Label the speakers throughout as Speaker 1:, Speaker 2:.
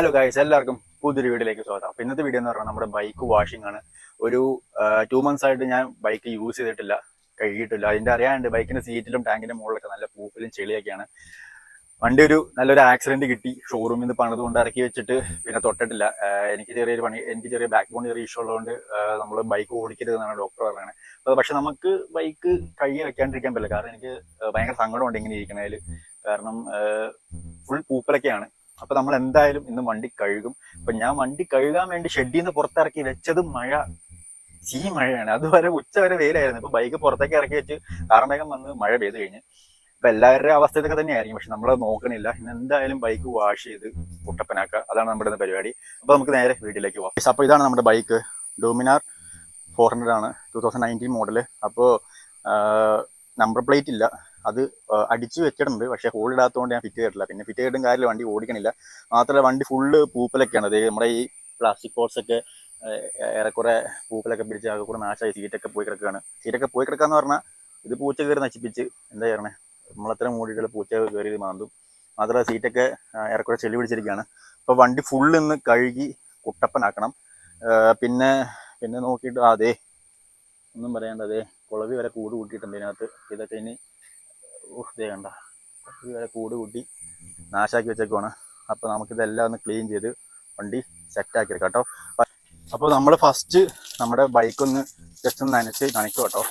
Speaker 1: Hello guys എല്ലാവർക്കും പുതിയൊരു വീഡിയോയിലേക്ക് സ്വാഗതം. അപ്പോൾ ഇന്നത്തെ വീഡിയോ എന്ന് പറഞ്ഞാൽ നമ്മുടെ ബൈക്ക് വാഷിംഗ് ആണ്. ഒരു ടു മന്ത്സ് ആയിട്ട് ഞാൻ ബൈക്ക് യൂസ് ചെയ്തിട്ടില്ല കഴുകിയിട്ടില്ല. അതിന്റെ അറിയാണ്ട് ബൈക്കിന്റെ സീറ്റിലും ടാങ്കിന്റെ മുകളിലൊക്കെ നല്ല പൂപ്പിലും ചെളിയൊക്കെയാണ്. വണ്ടി ഒരു നല്ലൊരു ആക്സിഡന്റ് കിട്ടി. ഷോറൂമിൽ നിന്ന് പണിത് കൊണ്ട് ഇറക്കി വെച്ചിട്ട് പിന്നെ തൊട്ടിട്ടില്ല. എനിക്ക് ചെറിയൊരു പണി എനിക്ക് ചെറിയ ബാക്ക് ബോൺ ചെറിയ ഇഷ്യൂ ഉള്ളതുകൊണ്ട് നമ്മൾ ബൈക്ക് ഓടിക്കരുത് എന്നാണ് ഡോക്ടർ പറയുന്നത് അപ്പോൾ പക്ഷെ നമുക്ക് ബൈക്ക് കഴുകി വെക്കാണ്ടിരിക്കാൻ പറ്റില്ല. കാരണം എനിക്ക് ഭയങ്കര സങ്കടമുണ്ട് ഇങ്ങനെ ഇരിക്കണതിൽ കാരണം ഫുൾ പൂപ്പലൊക്കെയാണ്. അപ്പൊ നമ്മൾ എന്തായാലും ഇന്ന് വണ്ടി കഴുകും. അപ്പൊ ഞാൻ വണ്ടി കഴുകാൻ വേണ്ടി ഷെഡിൽ നിന്ന് പുറത്തിറക്കി വെച്ചത് മഴ. ചീ മഴയാണ്. അതുവരെ ഉച്ച വരെ വെയിലായിരുന്നു. ഇപ്പൊ ബൈക്ക് പുറത്തേക്ക് ഇറക്കി വെച്ച് കാർമേഘം വന്ന് മഴ പെയ്ത് കഴിഞ്ഞ്. അപ്പൊ എല്ലാവരുടെയും അവസ്ഥ ഇതൊക്കെ തന്നെയായിരിക്കും. പക്ഷെ നമ്മൾ നോക്കണില്ല. ഇന്ന് എന്തായാലും ബൈക്ക് വാഷ് ചെയ്ത് കുട്ടപ്പനാക്കുക. അതാണ് നമ്മുടെ പരിപാടി. അപ്പൊ നമുക്ക് നേരെ വീട്ടിലേക്ക് പോകാം അപ്പൊ ഇതാണ് നമ്മുടെ ബൈക്ക് ഡോമിനാർ ഫോർ ഹൺഡ്രഡ് ആണ്. ടൂ തൗസൻഡ് നയന്റീൻ മോഡൽ അപ്പോൾ നമ്പർ പ്ലേറ്റ് ഇല്ല. അത് അടിച്ചു വെച്ചിട്ടുണ്ട്. പക്ഷേ ഹോൾ ഇടാത്തതുകൊണ്ട് ഞാൻ ഫിറ്റ് ചെയ്തിട്ടില്ല. പിന്നെ ഫിറ്റ് ചെയ്തിട്ടും കാര്യമില്ല. വണ്ടി ഓടിക്കണില്ല. മാത്രമല്ല വണ്ടി ഫുള്ള് പൂപ്പലൊക്കെയാണ്. അത് നമ്മുടെ ഈ പ്ലാസ്റ്റിക് പോർട്സ് ഒക്കെ ഏറെക്കുറെ പൂപ്പലൊക്കെ പിടിച്ച് ആകെ കൂടെ നാശമായി. സീറ്റൊക്കെ പോയി കിടക്കുകയാണ് സീറ്റൊക്കെ പോയി കിടക്കാന്ന് പറഞ്ഞാൽ ഇത് പൂച്ച കയറി നശിപ്പിച്ച് എന്താ ചെയ്യണേ? നമ്മളത്ര മൂടിയിട്ടുള്ള പൂച്ച കയറി മാന്തും. മാത്രമല്ല സീറ്റൊക്കെ ഏറെക്കുറെ ചെളി പിടിച്ചിരിക്കുകയാണ് അപ്പോൾ വണ്ടി ഫുള്ള് ഇന്ന് കഴുകി കുട്ടപ്പനാക്കണം. പിന്നെ പിന്നെ നോക്കിയിട്ട് അതെ ഒന്നും പറയാണ്ട് അതെ കുളവി വരെ കൂട് കൂട്ടിയിട്ടുണ്ട് ഇതിനകത്ത്. ഇതൊക്കെ ഇനി ദേ കണ്ട. വരെ കൂട് കൂട്ടി നാശാക്കി വെച്ചേക്കുവാണ്. അപ്പോൾ നമുക്കിതെല്ലാം ഒന്ന് ക്ലീൻ ചെയ്ത് വണ്ടി സെറ്റാക്കി എടുക്കാം കേട്ടോ. അപ്പോൾ നമ്മൾ ഫസ്റ്റ് നമ്മുടെ ബൈക്ക് ഒന്ന് ജസ്റ്റ് ഒന്ന് നനച്ച് നനയ്ക്കും കേട്ടോ.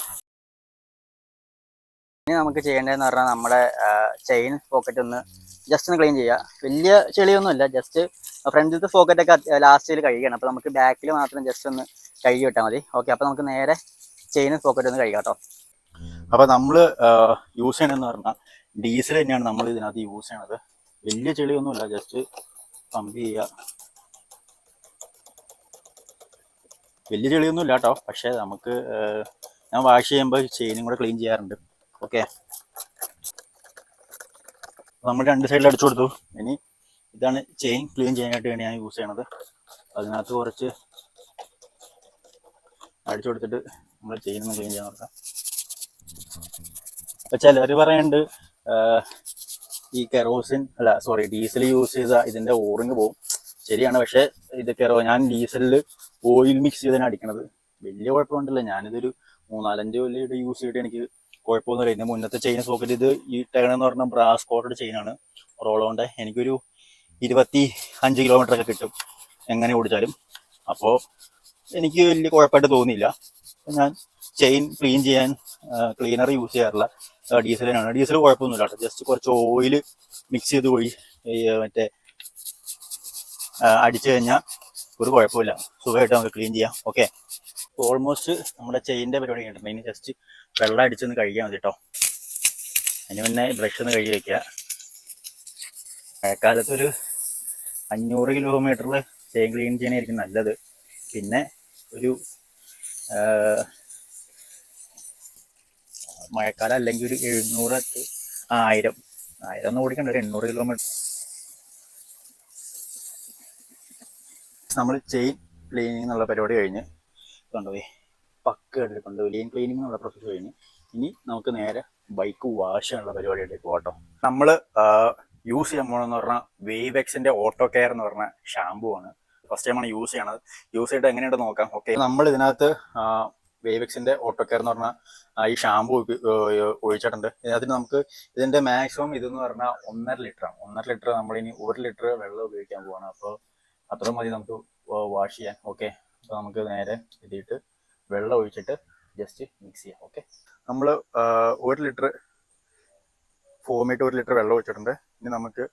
Speaker 2: ഇനി നമുക്ക് ചെയ്യേണ്ടതെന്ന് പറഞ്ഞാൽ നമ്മുടെ ചെയിൻ പോക്കറ്റ് ഒന്ന് ജസ്റ്റ് ഒന്ന് ക്ലീൻ ചെയ്യുക വലിയ ചെളിയൊന്നുമില്ല ജസ്റ്റ് ഫ്രണ്ടിലത്തെ പോക്കറ്റ് ഒക്കെ ലാസ്റ്റിൽ കഴുകണം അപ്പോൾ നമുക്ക് ബാക്കിൽ മാത്രം ജസ്റ്റ് ഒന്ന് കഴുകി വിട്ടാൽ മതി. ഓക്കെ അപ്പോൾ നമുക്ക് നേരെ ചെയിൻ പോക്കറ്റ് ഒന്ന് കഴുകാം കേട്ടോ.
Speaker 1: അപ്പോൾ നമ്മൾ യൂസ് ചെയ്യണമെന്ന് പറഞ്ഞാൽ ഡീസൽ തന്നെയാണ് നമ്മൾ ഇതിനകത്ത് യൂസ് ചെയ്യണത്. വലിയ ചെളിയൊന്നുമില്ല ജസ്റ്റ് പമ്പ് ചെയ്യുക. വലിയ ചെളിയൊന്നും ഇല്ല കേട്ടോ പക്ഷേ നമുക്ക് ഞാൻ വാഷ് ചെയ്യുമ്പോൾ ചെയിനും കൂടെ ക്ലീൻ ചെയ്യാറുണ്ട്. ഓക്കെ നമ്മൾ രണ്ട് സൈഡിൽ അടിച്ചു കൊടുത്തു. ഇനി ഇതാണ് ചെയിൻ ക്ലീൻ ചെയ്യാനായിട്ട് വേണ്ടി ഞാൻ യൂസ് ചെയ്യണത്. അതിനകത്ത് കുറച്ച് അടിച്ചു കൊടുത്തിട്ട് നമ്മൾ ചെയിൻ ഒന്ന് ക്ലീൻ ചെയ്യാൻ നോക്കാം. ഇപ്പൊ ചിലർ പറയുന്നുണ്ട് ഈ കെറോസിൻ അല്ല സോറി ഡീസൽ യൂസ് ചെയ്ത ഇതിന്റെ ഓറിങ് പോകും ശരിയാണ് പക്ഷെ ഇത് കെറോ ഞാൻ ഡീസലിൽ ഓയിൽ മിക്സ് ചെയ്താണ് അടിക്കണത്. വലിയ കുഴപ്പമുണ്ടല്ലോ ഞാനിതൊരു മൂന്നാലഞ്ച് കൊല്ലം യൂസ് ചെയ്തിട്ട് എനിക്ക് കുഴപ്പമൊന്നുമില്ല. ഇതിന്റെ മുന്നത്തെ ചെയിൻ സോക്കറ്റ് ഇത് ഈ ടേൺ എന്ന് പറഞ്ഞാൽ ബ്രാസ് കോട്ടഡ് ചെയിനാണ് റോളോണ്ട് എനിക്കൊരു ഇരുപത്തി അഞ്ച് കിലോമീറ്റർ ഒക്കെ കിട്ടും. എങ്ങനെ ഓടിച്ചാലും. അപ്പോൾ എനിക്ക് വലിയ കുഴപ്പമായിട്ട് തോന്നിയില്ല. ഞാൻ ചെയിൻ ക്ലീൻ ചെയ്യാൻ ക്ലീനർ യൂസ് ചെയ്യാറില്ല ഡീസലിനാണ് ഡീസൽ കുഴപ്പമൊന്നുമില്ല കേട്ടോ. ജസ്റ്റ് കുറച്ച് ഓയിൽ മിക്സ് ചെയ്ത് പോയി മറ്റേ അടിച്ചു കഴിഞ്ഞാൽ ഒരു കുഴപ്പമില്ല. സുഖമായിട്ട് നമുക്ക് ക്ലീൻ ചെയ്യാം. ഓക്കെ ഓൾമോസ്റ്റ് നമ്മുടെ ചെയിന്റെ പരിപാടി കഴിഞ്ഞിട്ടുണ്ട് ഇനി ജസ്റ്റ് വെള്ളം അടിച്ചൊന്ന് കഴുകിയാൽ മതി കേട്ടോ. അതിന് മുന്നേ ബ്രഷ് ഒന്ന് കഴുകി വയ്ക്കുക മഴക്കാലത്ത് ഒരു അഞ്ഞൂറ് കിലോമീറ്ററിൽ ചെയിൻ ക്ലീൻ ചെയ്യാനായിരിക്കും നല്ലത്. പിന്നെ ഒരു മഴക്കാലം അല്ലെങ്കിൽ ഒരു എഴുന്നൂറ് ടു ആയിരം. ആയിരം ഒന്നും ഓടിക്കണ്ട ഒരു എണ്ണൂറ് കിലോമീറ്റർ നമ്മൾ ചെയിൻ ക്ലീനിങ് എന്നുള്ള പരിപാടി കഴിഞ്ഞ് കൊണ്ടുപോയി പക്ക കൊണ്ടുപോയി ലീൻ ക്ലീനിങ് എന്നുള്ള പ്രോസസ്സ് കഴിഞ്ഞ്. ഇനി നമുക്ക് നേരെ ബൈക്ക് വാഷ് ചെയ്യാനുള്ള പരിപാടിയിലേക്ക് പോകട്ടോ നമ്മൾ യൂസ് ചെയ്യാൻ പോകണമെന്ന് പറഞ്ഞാൽ വേവെക്സിന്റെ ഓട്ടോ കെയർ എന്ന് പറഞ്ഞ ഷാമ്പു ആണ്. ഫസ്റ്റ് ടൈമാണ് യൂസ് ചെയ്യണത്. യൂസ് ചെയ്തിട്ട് എങ്ങനെയുണ്ട് നോക്കാം. ഓക്കെ നമ്മൾ ഇതിനകത്ത് വേവെക്സിന്റെ കെയർ എന്ന് പറഞ്ഞാൽ ഈ ഷാമ്പു ഒഴിച്ചിട്ടുണ്ട് അതിന് നമുക്ക് ഇതിന്റെ മാക്സിമം ഇതെന്ന് പറഞ്ഞാൽ ഒന്നര ലിറ്റർ ആണ്. ഒന്നര ലിറ്റർ നമ്മൾ ഇനി ഒരു ലിറ്റർ വെള്ളം ഉപയോഗിക്കാൻ പോവാണ്. അപ്പോൾ അത്ര മതി നമുക്ക് വാഷ് ചെയ്യാൻ. ഓക്കെ അപ്പോൾ നമുക്ക് നേരെ ഇതിട്ട് വെള്ളം ഒഴിച്ചിട്ട് ജസ്റ്റ് മിക്സ് ചെയ്യാം. ഓക്കെ നമ്മൾ ഒരു ലിറ്റർ ഫോമിട്ട് ഒരു ലിറ്റർ വെള്ളം ഒഴിച്ചിട്ടുണ്ട്. ഇനി നമുക്ക്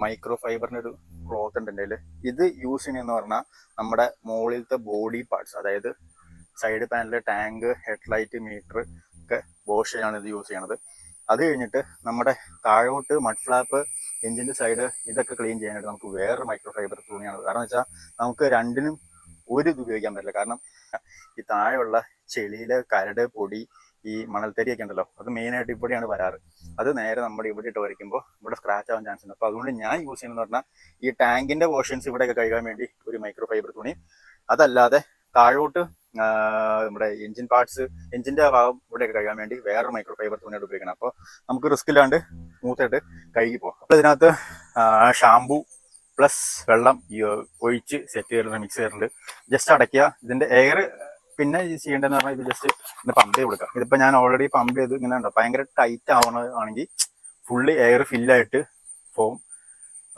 Speaker 1: മൈക്രോ ഫൈബറിന്റെ ഒരു ക്ലോത്ത് ഉണ്ട് ഇത് യൂസ് ചെയ്യണമെന്ന് പറഞ്ഞാൽ നമ്മുടെ മുകളിലത്തെ ബോഡി പാർട്സ് അതായത് side panel tank headlight meter ഒക്കെ ബോഷയാണ് ഇത് യൂസ് ചെയ്യണത്. അത് കഴിഞ്ഞിട്ട് നമ്മുടെ താഴോട്ട് മഡ് ഫ്ലാപ്പ് എഞ്ചിന്റെ സൈഡ് ഇതൊക്കെ ക്ലീൻ ചെയ്യാനായിട്ട് നമുക്ക് വേറെ മൈക്രോ ഫൈബർ തുണിയാണ്. കാരണം വെച്ചാൽ നമുക്ക് രണ്ടിനും ഒരു ഇത് ഉപയോഗിക്കാൻ പറ്റില്ല. കാരണം ഈ താഴെയുള്ള ചെളിയിലെ കരട് പൊടി ഈ മണൽത്തരിയൊക്കെ ഉണ്ടല്ലോ അത് മെയിനായിട്ട് ഇവിടെയാണ് വരാറ്. അത് നേരെ നമ്മുടെ ഇവിടെ ഇട്ട് വരയ്ക്കുമ്പോൾ ഇവിടെ സ്ക്രാച്ച് ആവാൻ ചാൻസ് ഉണ്ട്. അപ്പോൾ അതുകൊണ്ട് ഞാൻ യൂസ് ചെയ്യുന്നത് പറഞ്ഞാൽ ഈ ടാങ്കിന്റെ പോർഷൻസ് ഇവിടെയൊക്കെ കഴുകാൻ വേണ്ടി ഒരു മൈക്രോ ഫൈബർ തുണി. അതല്ലാതെ താഴോട്ട് നമ്മുടെ എഞ്ചിൻ പാർട്സ് എഞ്ചിന്റെ ഭാഗം ഇവിടെയൊക്കെ കഴുകാൻ വേണ്ടി വേറെ മൈക്രോ ഫൈബർ തുണിയാണ് ഉപയോഗിക്കണം. അപ്പോൾ നമുക്ക് റിസ്ക് ഇല്ലാണ്ട് സ്മൂത്തായിട്ട് കഴുകി പോകാം. അപ്പോൾ ഇതിനകത്ത് ഷാംപൂ പ്ലസ് വെള്ളം ഒഴിച്ച് സെറ്റ് ചെയ്തിട്ടുണ്ട് മിക്സ് ചെയ്തിട്ടുണ്ട്. ജസ്റ്റ് അടയ്ക്കുക. ഇതിന്റെ എയർ പിന്നെ ചെയ്യേണ്ടതെന്ന് പറഞ്ഞാൽ ഇത് ജസ്റ്റ് ഇന്ന് പമ്പ് ചെയ്ത് കൊടുക്കുക. ഇതിപ്പോ ഞാൻ ഓൾറെഡി പമ്പ് ചെയ്ത് ഇങ്ങനെ ഉണ്ടോ ഭയങ്കര ടൈറ്റ് ആവണതാണെങ്കിൽ ഫുള്ള് എയർ ഫില്ലായിട്ട് ഫോം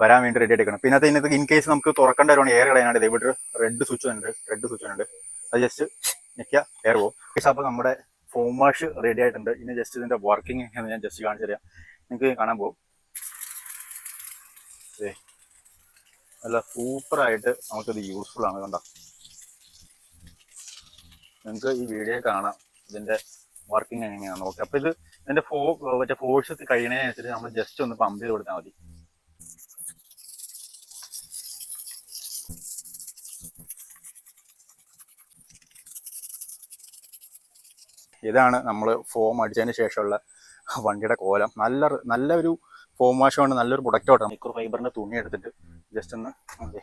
Speaker 1: വരാൻ വേണ്ടി റെഡി എടുക്കണം. പിന്നെ അതിനകത്ത് ഇൻ കേസ് നമുക്ക് തുറക്കേണ്ട വരുവാണെങ്കിൽ എയർ കളയാനായിട്ട് ഇവിടെ റെഡ് സ്വിച്ച് ഉണ്ട് റെഡ് സ്വിച്ച് ഉണ്ട് അത് ജസ്റ്റ് നിൽക്കുക എയർ പോകും അപ്പോൾ നമ്മുടെ ഫോം വാഷ് റെഡി ആയിട്ടുണ്ട്. ഇനി ജസ്റ്റ് ഇതിന്റെ വർക്കിംഗ് എന്ന് ഞാൻ ജസ്റ്റ് കാണിച്ചു തരാം. നിങ്ങൾക്ക് കാണാൻ പോകും. നല്ല സൂപ്പറായിട്ട് നമുക്കിത് യൂസ്ഫുൾ ആണ് കണ്ടോ? നിങ്ങൾക്ക് ഈ വീഡിയോ കാണാം. ഇതിന്റെ വർക്കിംഗ് എങ്ങനെയാണ് നോക്കുക അപ്പോൾ ഇത് ഇതിന്റെ ഫോ മറ്റേ ഫോഴ്സ് കഴിയണതിനനുസരിച്ച് നമ്മൾ ജസ്റ്റ് ഒന്ന് പമ്പ് ചെയ്ത് കൊടുത്താൽ മതി. ഇതാണ് നമ്മൾ ഫോം അടിച്ചതിന് ശേഷമുള്ള വണ്ടിയുടെ കോലം. നല്ല നല്ല നല്ലൊരു ഫോം വാഷ് കൊണ്ട് നല്ലൊരു പ്രൊഡക്റ്റ് ആയിട്ട് മൈക്രോ ഫൈബറിന്റെ തുണി എടുത്തിട്ട് ജസ്റ്റ് ഒന്ന് അതെ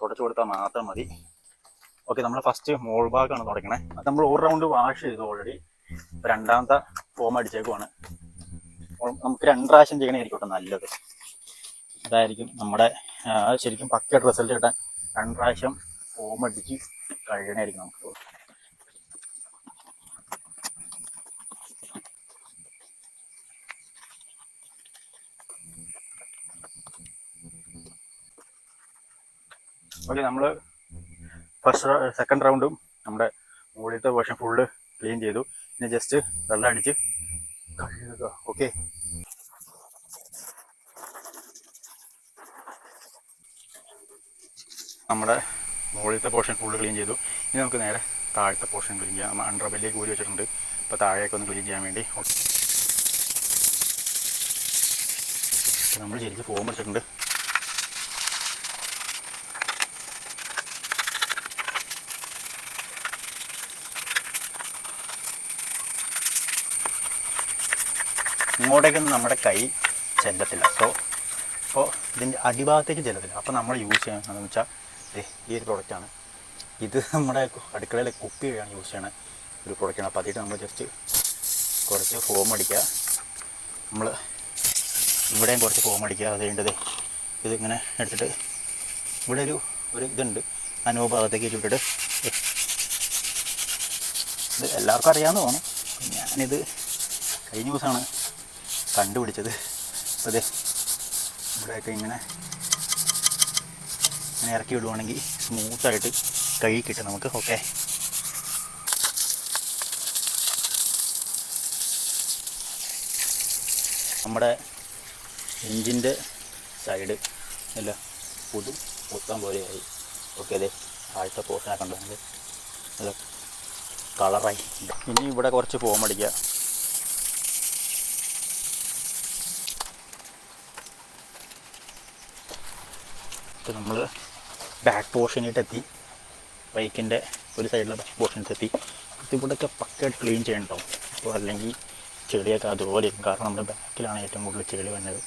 Speaker 1: തുടച്ചു കൊടുത്താൽ മാത്രം മതി. ഓക്കെ നമ്മൾ ഫസ്റ്റ് മോൾ ഭാഗമാണ് തുടങ്ങണേ അത് നമ്മൾ ഒരു റൗണ്ട് വാഷ് ചെയ്തു ഓൾറെഡി രണ്ടാമത്തെ ഫോം അടിച്ചേക്കുവാണ്. നമുക്ക് രണ്ട് പ്രാവശ്യം കേട്ടോ നല്ലത്. അതായിരിക്കും നമ്മുടെ ശരിക്കും പക്കയായിട്ട് റിസൾട്ട് കിട്ടാൻ രണ്ട് പ്രാവശ്യം ഫോം അടിച്ച് കഴിയണമായിരിക്കും നമുക്ക്. ഓക്കെ നമ്മൾ ഫസ്റ്റ് സെക്കൻഡ് റൗണ്ടും നമ്മുടെ മുകളിലത്തെ പോർഷൻ ഫുള്ള് ക്ലീൻ ചെയ്തു. പിന്നെ ജസ്റ്റ് വെള്ളം അടിച്ച് കഴുകുക. ഓക്കെ? നമ്മുടെ മുകളിലത്തെ പോർഷൻ ഫുള്ള് ക്ലീൻ ചെയ്തു. ഇനി നമുക്ക് നേരെ താഴത്തെ പോർഷൻ ക്ലീൻ ചെയ്യാം. നമ്മൾ അണ്ടർ ബെല്ലിലേക്ക് ഊരി വെച്ചിട്ടുണ്ട്. അപ്പോൾ താഴേക്ക് ഒന്ന് ക്ലീൻ ചെയ്യാൻ വേണ്ടി. നമ്മൾ ശരിക്കും ഫോം വെച്ചിട്ടുണ്ട് ഇങ്ങോട്ടേക്കൊന്നും നമ്മുടെ കൈ ചെല്ലത്തില്ല. സോ അപ്പോൾ ഇതിന്റെ അടിഭാഗത്തേക്ക് ചെല്ലത്തില്ല. അപ്പോൾ നമ്മൾ യൂസ് ചെയ്യണമെന്ന് വെച്ചാൽ ഈ ഒരു പ്രൊഡക്റ്റാണ് ഇത് നമ്മുടെ അടുക്കളയിലെ കുപ്പി വഴിയാണ് യൂസ് ചെയ്യണ. ഒരു പ്രൊഡക്റ്റാണ് അപ്പോൾ അതിട്ട് നമ്മൾ ജസ്റ്റ് കുറച്ച് ഫോം അടിക്കുക. നമ്മൾ ഇവിടെയും കുറച്ച് ഫോം അടിക്കുക. അത് ചെയ്യേണ്ടത് ഇതിങ്ങനെ എടുത്തിട്ട് ഇവിടെ ഒരു ഒരു ഇതുണ്ട്. അനുഭവ ഭാഗത്തേക്ക് ചുട്ടിട്ട് ഇത് എല്ലാവർക്കും അറിയാമെന്ന് തോന്നുന്നു ഞാനിത് കഴിഞ്ഞ ദിവസമാണ് കണ്ടുപിടിച്ചത്. അതെ ഇവിടെയൊക്കെ ഇങ്ങനെ ഇങ്ങനെ ഇറക്കി വിടുവാണെങ്കിൽ സ്മൂത്തായിട്ട് കൈ കിട്ടും നമുക്ക്. ഓക്കെ. നമ്മുടെ എൻജിന്റെ സൈഡ് അല്ല പുതു പുത്തം പോലെയായി. ഓക്കെ അതെ ആഴ്ച പോഷനാക്കണ്ടത് നല്ല കളറായി. ഇനി ഇവിടെ കുറച്ച് ഫോം അടിക്കുക. ഇപ്പോൾ നമ്മൾ ബാക്ക് പോർഷനിട്ടെത്തി ബൈക്കിന്റെ ഒരു സൈഡിലെ ബാക്ക് പോർഷനിട്ടെത്തി ഇതിവിടെയൊക്കെ പക്കയായിട്ട് ക്ലീൻ ചെയ്യണ്ടാവും അപ്പോൾ അല്ലെങ്കിൽ ചെളിയൊക്കെ അതുപോലെ ഇരിക്കും. കാരണം നമ്മുടെ ബാക്കിലാണ് ഏറ്റവും കൂടുതൽ ചെളി വന്നത്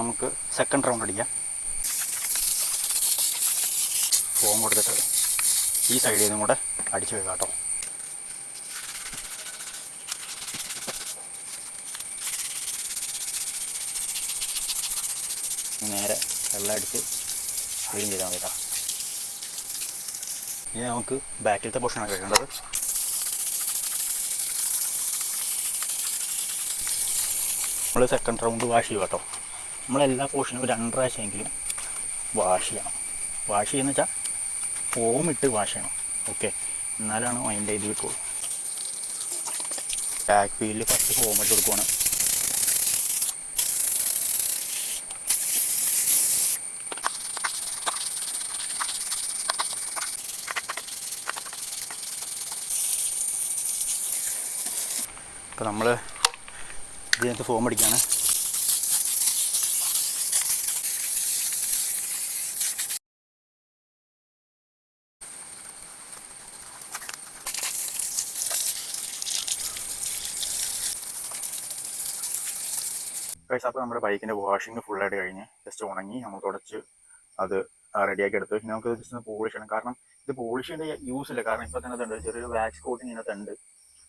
Speaker 1: നമുക്ക് സെക്കൻഡ് റൗണ്ട് അടിക്കാം. ഫോം കൊടുത്തിട്ട്. ഈ സൈഡിൽ നിന്നും കൂടെ അടിച്ചു വെക്കാം കേട്ടോ. നേരെ വെള്ളം അടിച്ച് ക്ലീൻ ചെയ്താൽ മതി കേട്ടോ. ഇനി നമുക്ക് ബാക്കിലത്തെ പോർഷനാണ് കഴിക്കേണ്ടത്. നമ്മൾ സെക്കൻഡ് റൗണ്ട് വാഷ് ചെയ്യും കേട്ടോ. നമ്മളെല്ലാ പോർഷനും രണ്ട് പ്രാവശ്യമെങ്കിലും വാഷ് ചെയ്യണം. വാഷ് ചെയ്യുന്ന വെച്ചാൽ ഫോം ഇട്ട് വാഷ് ചെയ്യണം. ഓക്കെ എന്നാലാണ് അതിന്റെ ഇത് കിട്ടുള്ളൂ. ബാക്ക് വീലിൽ ഫസ്റ്റ് ഫോം ഇട്ട് കൊടുക്കുവാണ്. അപ്പോൾ നമ്മൾ ഇതിനകത്ത് ഫോം അടിക്കുകയാണ് കഴിച്ച അപ്പോൾ നമ്മുടെ ബൈക്കിന്റെ വാഷിംഗ് ഫുള്ളായിട്ട് കഴിഞ്ഞ് ജസ്റ്റ് ഉണങ്ങി നമ്മൾ തുടച്ച് അത് റെഡിയാക്കി എടുത്ത്. ഇനി നമുക്ക് ജസ്റ്റ് ഒന്ന് പോളിഷ് ചെയ്യണം. കാരണം ഇത് പോളിഷിന്റെ യൂസ് ഇല്ല. കാരണം ഇപ്പോൾ തന്നെ ഉണ്ട് ചെറിയൊരു വാക്സ് കോട്ടിങ് ഇതിനകത്ത് ഉണ്ട്.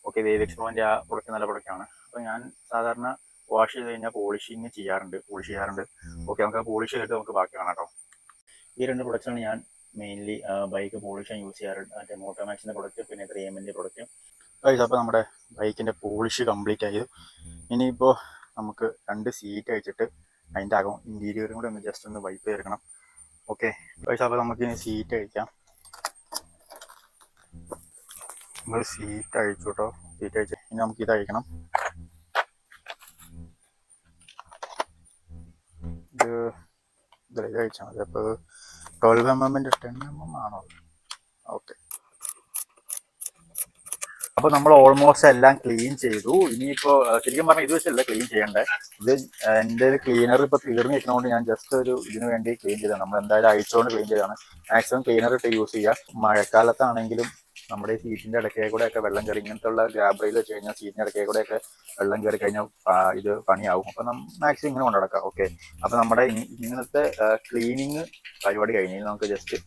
Speaker 1: ഓക്കെ വേവ് എക്സ്പോന്റെ ആ പ്രൊഡക്റ്റ് നല്ല പ്രൊഡക്റ്റാണ് അപ്പോൾ ഞാൻ സാധാരണ വാഷ് ചെയ്ത് കഴിഞ്ഞാൽ പോളിഷിങ് ചെയ്യാറുണ്ട്. പോളിഷ് ചെയ്യാറുണ്ട്. ഓക്കെ നമുക്ക് ആ പോളിഷ് ചെയ്തിട്ട് നമുക്ക് ബാക്കി കാണാം കേട്ടോ ഈ രണ്ട് പ്രൊഡക്റ്റാണ് ഞാൻ മെയിൻലി ബൈക്ക് പോളിഷ് ചെയ്യാൻ യൂസ് ചെയ്യാറുണ്ട് മറ്റേ മോട്ടോമാക്സിന്റെ പ്രൊഡക്റ്റ് പിന്നെ ത്രീ എമ്മിന്റെ പ്രൊഡക്റ്റ് അപ്പോൾ നമ്മുടെ ബൈക്കിന്റെ പോളിഷ് കംപ്ലീറ്റ് ആയി. ഇനിയിപ്പോൾ നമുക്ക് രണ്ട് സീറ്റ് അയച്ചിട്ട് അതിന്റെ അകം ഇന്റീരിയറും കൂടെ ഒന്ന് ജസ്റ്റ് ഒന്ന് വൈപ്പ് ചെയ്തെടുക്കണം. ഓക്കെ അപ്പോൾ നമുക്ക് ഇനി സീറ്റ് അഴിക്കാം നമ്മൾ സീറ്റ് അഴിച്ചു കേട്ടോ സീറ്റ് അഴിച്ച് ഇനി നമുക്ക് ഇത് അഴിക്കണം ഇത് ഇതിലേക്ക് അഴിച്ചാൽ മതി. അപ്പോൾ ട്വൽവ് എം എമ്മിന്റെ ടെൻ എം എം ആണോ? ഓക്കെ അപ്പോൾ നമ്മൾ ഓൾമോസ്റ്റ് എല്ലാം ക്ലീൻ ചെയ്തു. ഇനിയിപ്പോൾ ശരിക്കും പറഞ്ഞാൽ ഇത് വെച്ചല്ല ക്ലീൻ ചെയ്യണ്ടേ. ഇത് എന്റെ ക്ലീനർ ഇപ്പോൾ തീർന്നു നിൽക്കുന്നതുകൊണ്ട് ഞാൻ ജസ്റ്റ് ഒരു ഇതിനു വേണ്ടി ക്ലീൻ ചെയ്തതാണ്. നമ്മൾ എന്തായാലും അഴിച്ചുകൊണ്ട് ക്ലീൻ ചെയ്തതാണ്. മാക്സിമം ക്ലീനർ ഇട്ട് യൂസ് ചെയ്യുക മഴക്കാലത്താണെങ്കിലും നമ്മുടെ ഈ സീറ്റിന്റെ ഇടയ്ക്കേ കൂടെ ഒക്കെ വെള്ളം കയറി ഇങ്ങനത്തെ ഉള്ള ഗ്രാബറയിൽ വെച്ച് കഴിഞ്ഞാൽ സീറ്റിന്റെ ഇടയ്ക്കേ കൂടെ ഒക്കെ വെള്ളം കയറി കഴിഞ്ഞാൽ ഇത് പണിയാവും. അപ്പൊ മാക്സിമം ഇങ്ങനെ കൊണ്ടുനടക്കാം ഓക്കെ അപ്പൊ നമ്മുടെ ഇങ്ങനത്തെ ക്ലീനിങ് പരിപാടി കഴിഞ്ഞ് ഇനി നമുക്ക് ജസ്റ്റ്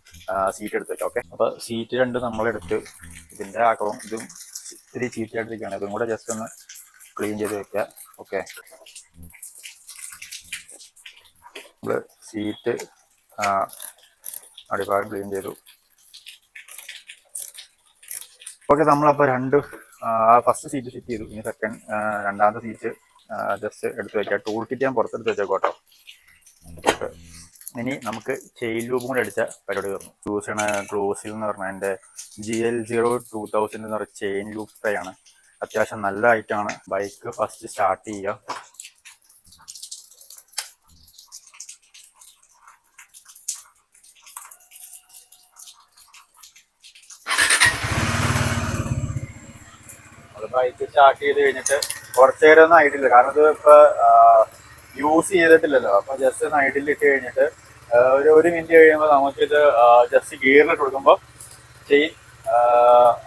Speaker 1: സീറ്റ് എടുത്ത് ഓക്കെ അപ്പൊ സീറ്റ് രണ്ട് നമ്മളെടുത്ത് ഇതിന്റെ ആക്കവും ഇതും ഇത്തിരി ചീറ്റായിട്ടിരിക്കുകയാണ് അതും കൂടെ ജസ്റ്റ് ഒന്ന് ക്ലീൻ ചെയ്ത് വെക്കുക ഓക്കെ നമ്മൾ സീറ്റ് അടിഭാഗം ക്ലീൻ ചെയ്തു. ഓക്കെ നമ്മളപ്പോൾ രണ്ട് ഫസ്റ്റ് സീറ്റ് സെറ്റ് ചെയ്തു. ഇനി സെക്കൻഡ് രണ്ടാമത്തെ സീറ്റ് ജസ്റ്റ് എടുത്ത് വെക്കാം. ടൂൾ കിറ്റ് ഞാൻ പുറത്തെടുത്ത് വെച്ചേക്കോട്ടോ ഇനി നമുക്ക് ചെയിൻ ലൂബും കൂടെ അടിച്ച പരിപാടി വരുന്നു യൂസ് ചെയ്യണ ക്ലോസിൽ എന്ന് പറഞ്ഞാൽ എന്റെ G L zero two thousand എന്ന് പറയുന്ന ചെയിൻ ലൂപ്പ് സ്പ്രേ ആണ്. അത്യാവശ്യം നല്ല ഐറ്റമാണ് ബൈക്ക് ഫസ്റ്റ് സ്റ്റാർട്ട് ചെയ്യുക. ബൈക്ക് സ്റ്റാർട്ട് ചെയ്ത് കഴിഞ്ഞിട്ട് കുറച്ച് നേരം ഒന്നും ആയിട്ടില്ല. കാരണം ഇത് ഇപ്പൊ യൂസ് ചെയ്തിട്ടില്ലല്ലോ. അപ്പൊ ജസ്റ്റ് ഒന്ന് ഐഡിൽ ഇട്ട് കഴിഞ്ഞിട്ട് ഒരു ഒരു മിനിറ്റ് കഴിയുമ്പോൾ നമുക്കിത് ജസ്റ്റ് ഗിയറിൽ കൊടുക്കുമ്പോൾ ചെയിൻ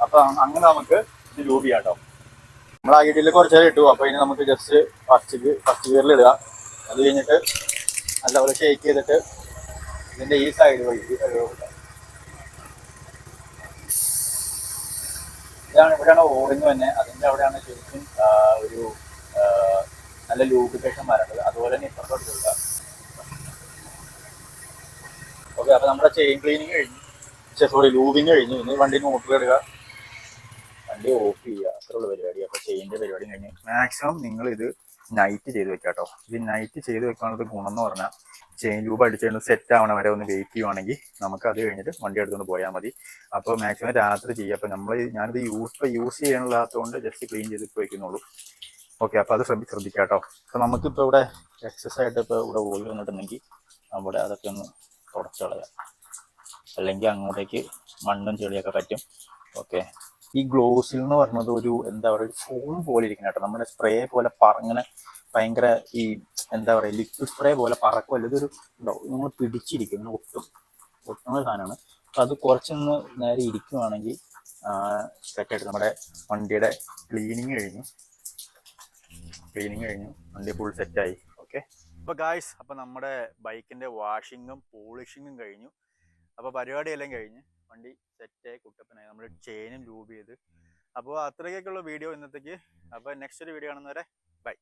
Speaker 1: അപ്പൊ അങ്ങനെ നമുക്ക് ഇത് ലൂബ് ചെയ്യാം കേട്ടോ നമ്മൾ ഐഡിയിൽ കുറച്ച് നേരം ഇട്ടു. അപ്പൊ ഇനി നമുക്ക് ജസ്റ്റ് ഫസ്റ്റ് ഫസ്റ്റ് ഗിയറിൽ ഇടുക. അത് കഴിഞ്ഞിട്ട് നല്ലപോലെ ഷേക്ക് ചെയ്തിട്ട് ഇതിന്റെ ഈ സൈഡ് വഴി ഇതാണ് ഇവിടെയാണ് ഓടുന്നത് തന്നെ. അതിന്റെ അവിടെയാണ് ശരിക്കും ഒരു ആ, നല്ല ലൂബ്രിക്കേഷൻ വരേണ്ടത്. അതുപോലെ തന്നെ ഇപ്പുറത്തോട്ട് കൊടുക്കുക ഓക്കെ അപ്പൊ നമ്മുടെ ചെയിൻ ക്ലീനിങ് കഴിഞ്ഞു. സോറി ലൂബിങ് കഴിഞ്ഞു. ഇനി വണ്ടി നോട്ടിൽ ഇടുക. വണ്ടി ഓഫ് ചെയ്യുക. അത്രയുള്ള പരിപാടി. അപ്പൊ ചെയിന്റെ പരിപാടി കഴിഞ്ഞു. മാക്സിമം നിങ്ങൾ ഇത് നൈറ്റ് ചെയ്ത് വെക്കാം കേട്ടോ. ഇത് നൈറ്റ് ചെയ്ത് വെക്കാനുള്ള ഗുണം എന്ന് പറഞ്ഞാൽ ചെയിൻ ലൂബ് അടിച്ചുകൊണ്ട് സെറ്റ് ആവണ വരെ ഒന്ന് വെയിറ്റ് ചെയ്യുവാണെങ്കിൽ നമുക്ക് അത് കഴിഞ്ഞിട്ട് വണ്ടി എടുത്തുകൊണ്ട് പോയാൽ മതി. അപ്പോൾ മാക്സിമം രാത്രി ചെയ്യുക. അപ്പോൾ നമ്മൾ ഞാനിത് യൂസ് ഇപ്പോൾ യൂസ് ചെയ്യാനുള്ളതുകൊണ്ട് ജസ്റ്റ് ക്ലീൻ ചെയ്ത് വയ്ക്കുന്നുള്ളൂ ഓക്കെ അപ്പോൾ അത് ശ്രദ്ധി ശ്രദ്ധിക്കാം കേട്ടോ. അപ്പോൾ നമുക്കിപ്പോൾ ഇവിടെ എക്സസൈസ് ആയിട്ട് ഇപ്പോൾ ഇവിടെ ഓയിൽ വന്നിട്ടുണ്ടെങ്കിൽ അവിടെ അതൊക്കെ ഒന്ന് തുടച്ച് കളയാം അല്ലെങ്കിൽ അങ്ങോട്ടേക്ക് മണ്ണും ചെളിയൊക്കെ പറ്റും. ഓക്കെ. ഈ ഗ്ലോസിൽ എന്ന് പറഞ്ഞത് ഒരു എന്താ പറയുക ഒരു ഫോം പോലെ ഇരിക്കുന്ന കേട്ടോ. നമ്മുടെ സ്പ്രേ പോലെ പറങ്ങനെ ഭയങ്കര ഈ എന്താ പറയുക ലിക്വിഡ് സ്പ്രേ പോലെ പറക്കുമല്ല ഇതൊരു നമ്മൾ പിടിച്ചിരിക്കും ഒട്ടും ഒട്ടും ഒട്ടുന്ന സാധനമാണ്. അപ്പം അത് കുറച്ചൊന്ന് നേരെ ഇരിക്കുവാണെങ്കിൽ സെറ്റായിട്ട് നമ്മുടെ വണ്ടിയുടെ ക്ലീനിങ് കഴിഞ്ഞു. ക്ലീനിങ് കഴിഞ്ഞു. വണ്ടി ഫുൾ സെറ്റായി അപ്പോൾ ഗായ്സ് അപ്പോൾ നമ്മുടെ ബൈക്കിന്റെ വാഷിങ്ങും പോളിഷിങ്ങും കഴിഞ്ഞു. അപ്പോൾ പരിപാടിയെല്ലാം കഴിഞ്ഞ് വണ്ടി സെറ്റായി കുട്ടപ്പനായി. നമ്മൾ ചെയിനും ലൂബ് ചെയ്ത്. അപ്പോൾ അത്രയ്ക്കൊക്കെയുള്ള വീഡിയോ ഇന്നത്തേക്ക്. അപ്പോൾ നെക്സ്റ്റ് ഒരു വീഡിയോ കാണുന്നവരെ ബൈ